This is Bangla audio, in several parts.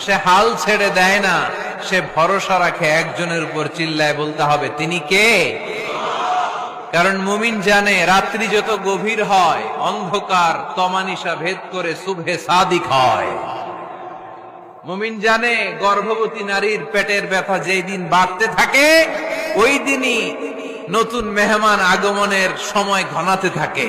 সে হাল ছেড়ে দেয় না। সে ভরসা রাখে একজনের উপর চিল্লায় বলতে হবে, তিনি কে? কারণ মুমিন জানে, রাত্রি যত গভীর হয়, অন্ধকার তমানিসা ভেদ করে শুভে সাদিক হয়। মুমিন জানে, গর্ভবতী নারীর পেটের ব্যথা যেই দিন বাড়তে থাকে, ওই দিনই নতুন মেহমান আগমনের সময় ঘনাতে থাকে।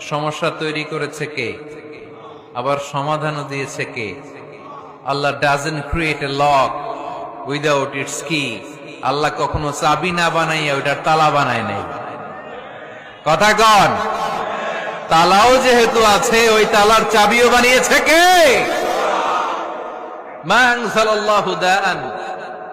সমস্যা তৈরি করেছে কে? আবার সমাধানও দিয়েছে কে? Allah doesn't create a lock without its key Allah কখনো চাবি না বানাইয়া ওইটার তালা বানায় নাই। কথা কন। তালাও যেহেতু আছে, ওই তালার চাবিও বানিয়েছে কে? মা আনসালাল্লাহু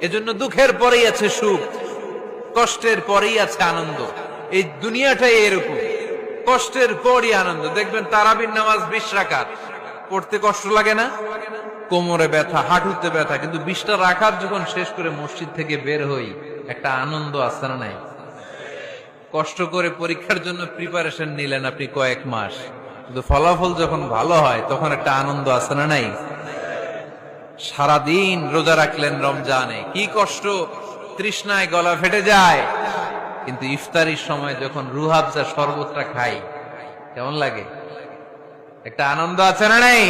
এজন্য দুঃখের পরেই আছে সুখ, কষ্টের পরেই আছে আনন্দ। এই দুনিয়াটাই এরকম। কষ্টের পরই আনন্দ। দেখবেন তারাবির নামাজ বিশ রাখার পড়তে কষ্ট লাগে না? কোমরে ব্যথা, হাঁটুতে ব্যথা। কিন্তু বিশটা রাখার যখন শেষ করে মসজিদ থেকে বের হই, একটা আনন্দ আছে না নাই? কষ্ট করে পরীক্ষার জন্য প্রিপারেশন নিলেন আপনি কয়েক মাস। কিন্তু ফলাফল যখন ভালো হয়, তখন একটা আনন্দ আছে না নাই? সারাদিন রোজা রাখলেন রমজানে। কি কষ্ট, তৃষ্ণায় গলা ফেটে যায়। কিন্তু ইফতারির সময় যখন রুহাবজা শরবতটা খাই কেমন লাগে? একটা আনন্দ আছে না নাই?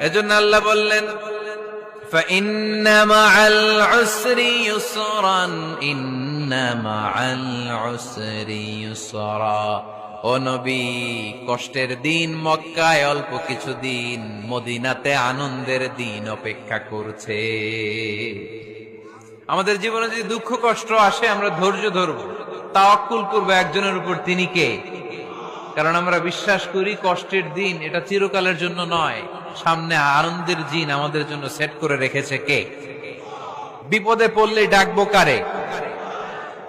এজন্য আল্লাহ বললেন ইন্না মা'আল উসরি ও নবী, কষ্টের দিন মক্কায় অল্প কিছু দিন মদিনাতে আনন্দের দিন অপেক্ষা করছে। আমাদের জীবনে যদি দুঃখ, কষ্ট আসে, আমরা ধৈর্য ধরব। তাওয়াক্কুল করব একজনের উপর, তিনি কে? কারণ আমরা বিশ্বাস করি, কষ্টের দিন এটা চিরকালের জন্য নয়। সামনে আনন্দের দিন আমাদের জন্য সেট করে রেখেছে কে? বিপদে পড়লে ডাকবো কারে?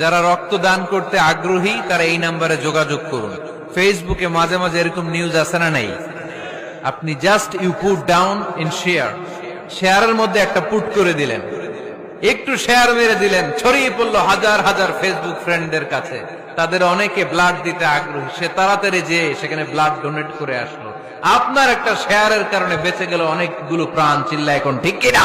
যারা রক্ত দান করতে আগ্রহী, তারা এই নাম্বারে যোগাযোগ করুন। ফেসবুকে মাঝে মাঝে এরকম নিউজ আছে না নাই? আপনি just you put down in share শেয়ারের মধ্যে একটা পুট করে দিলেন। একটু শেয়ার মেরে দিলেন, ছড়িয়ে পড়ল হাজার হাজার ফেসবুক ফ্রেন্ডদের কাছে। তাদের অনেকে ব্লাড দিতে আগ্রহী। সে তাড়াতাড়ি যেয়ে সেখানে ব্লাড ডোনেট করে আসলো। আপনার একটা শেয়ারের কারণে বেঁচে গেল অনেকগুলো প্রাণ চিল্লা এখন ঠিক কিনা?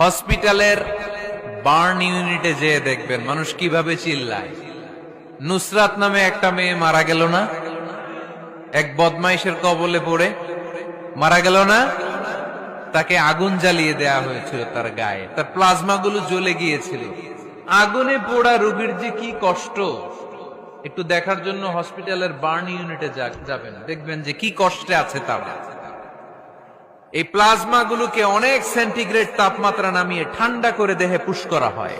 হসপিটালের বার্ন ইউনিটে যেয়ে দেখবেন, মানুষ কীভাবে চিল্লায়। নুসরাত নামে একটা মেয়ে মারা গেল না? এক বদমাইশের কবলে পড়ে মারা গেল না? তাকে আগুন জ্বালিয়ে দেয়া হয়েছিল তার গায়ে। তার প্লাজমা গুলো জ্বলে গিয়েছিল। আগুনে পোড়া রোগীর যে কি কষ্ট? একটু দেখার জন্য হসপিটালের বার্ন ইউনিটে যাবেন দেখবেন যে কি কষ্টে আছে তারা। এই প্লাজমা গুলোকে অনেক সেন্টিগ্রেড তাপমাত্রা নামিয়ে ঠান্ডা করে দেহে পুশ করা হয়।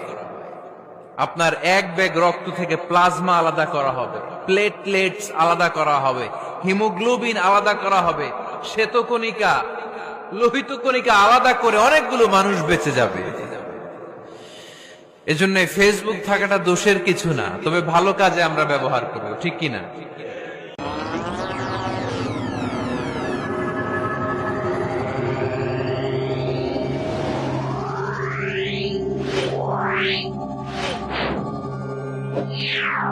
আপনার এক ব্যাগ রক্ত থেকে প্লাজমা আলাদা করা হবে, প্লেটলেটস আলাদা করা হবে, হিমোগ্লোবিন আলাদা করা হবে, শ্বেতকণিকা লোহিত কণিকা আলাদা করে অনেকগুলো মানুষ বেঁচে যাবে। এজন্য ফেসবুক থাকাটা দোষের কিছু না, তবে ভালো কাজে আমরা ব্যবহার করব, ঠিক কিনা? Yeah.